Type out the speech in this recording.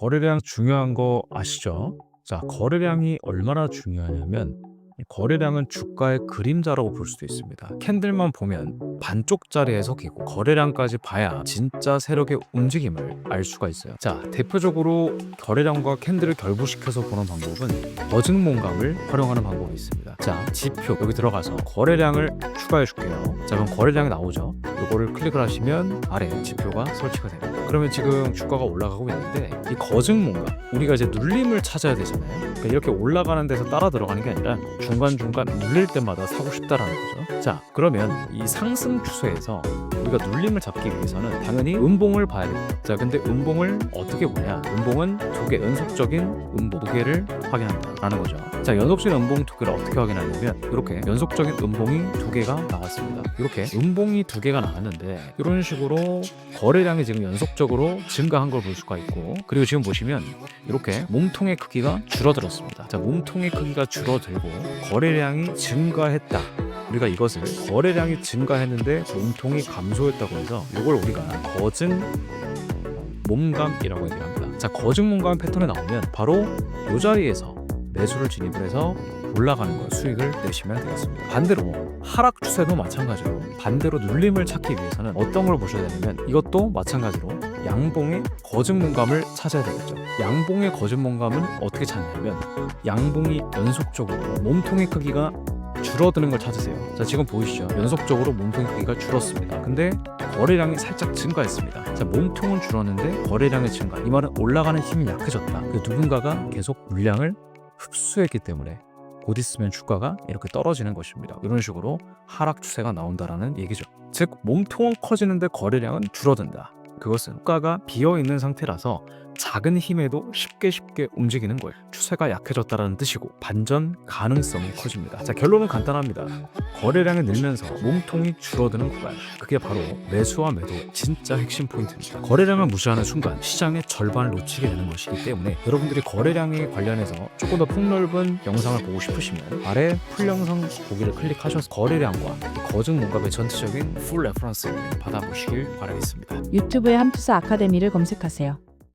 거래량 중요한 거 아시죠? 자, 거래량이 얼마나 중요하냐면 이 거래량은 주가의 그림자라고 볼 수도 있습니다. 캔들만 보면 반쪽짜리 해석이고 거래량까지 봐야 진짜 세력의 움직임을 알 수가 있어요. 자, 대표적으로 거래량과 캔들을 결부시켜서 보는 방법은 버증몽감을 활용하는 방법이 있습니다. 자, 지표 여기 들어가서 거래량을 추가해 줄게요. 자, 그럼 거래량이 나오죠. 이거를 클릭을 하시면 아래 지표가 설치가 됩니다. 그러면 지금 주가가 올라가고 있는데 이 거증몽감 우리가 이제 눌림을 찾아야 되잖아요. 그러니까 이렇게 올라가는 데서 따라 들어가는 게 아니라 중간중간 눌릴 때마다 사고 싶다라는 거죠. 자, 그러면 이 상승 추세에서 우리가 눌림을 잡기 위해서는 당연히 음봉을 봐야 됩니다. 자, 근데 음봉을 어떻게 보냐? 음봉은 두개 연속적인 음봉 두 개를 확인한다라는 거죠. 자, 연속적인 음봉 두 개를 어떻게 확인하냐면 이렇게 연속적인 음봉이 두 개가 나왔습니다. 이렇게 음봉이 두 개가 나왔는데 이런 식으로 거래량이 지금 연속적으로 증가한 걸 볼 수가 있고 그리고 지금 보시면 이렇게 몸통의 크기가 줄어들었습니다. 자, 몸통의 크기가 줄어들고 거래량이 증가했다. 우리가 이것을 거래량이 증가했는데 몸통이 감소했다고 해서 이걸 우리가 거증 몸감이라고 얘기를 합니다. 자, 거증 몸감 패턴에 나오면 바로 이 자리에서 매수를 진입을 해서 올라가는 거 수익을 내시면 되겠습니다. 반대로 하락 추세도 마찬가지로 반대로 눌림을 찾기 위해서는 어떤 걸 보셔야 되냐면 이것도 마찬가지로 양봉의 거증문감을 찾아야 되겠죠. 양봉의 거증문감은 어떻게 찾냐면 양봉이 연속적으로 몸통의 크기가 줄어드는 걸 찾으세요. 자 지금 보이시죠? 연속적으로 몸통의 크기가 줄었습니다. 근데 거래량이 살짝 증가했습니다. 자 몸통은 줄었는데 거래량의 증가. 이 말은 올라가는 힘이 약해졌다. 그 누군가가 계속 물량을 흡수했기 때문에 곧 있으면 주가가 이렇게 떨어지는 것입니다. 이런 식으로 하락 추세가 나온다라는 얘기죠. 즉 몸통은 커지는데 거래량은 줄어든다. 그것은 주가가 비어 있는 상태라서 작은 힘에도 쉽게 쉽게 움직이는 거예요. 추세가 약해졌다라는 뜻이고 반전 가능성이 커집니다. 자 결론은 간단합니다. 거래량이 늘면서 몸통이 줄어드는 구간 그게 바로 매수와 매도 진짜 핵심 포인트입니다. 거래량을 무시하는 순간 시장의 절반을 놓치게 되는 것이기 때문에 여러분들이 거래량에 관련해서 조금 더 폭넓은 영상을 보고 싶으시면 아래 풀 영상 보기를 클릭하셔서 거래량과 거증 몸값의 전체적인 풀 레퍼런스를 받아보시길 바라겠습니다. 유튜브에 함투사 아카데미를 검색하세요.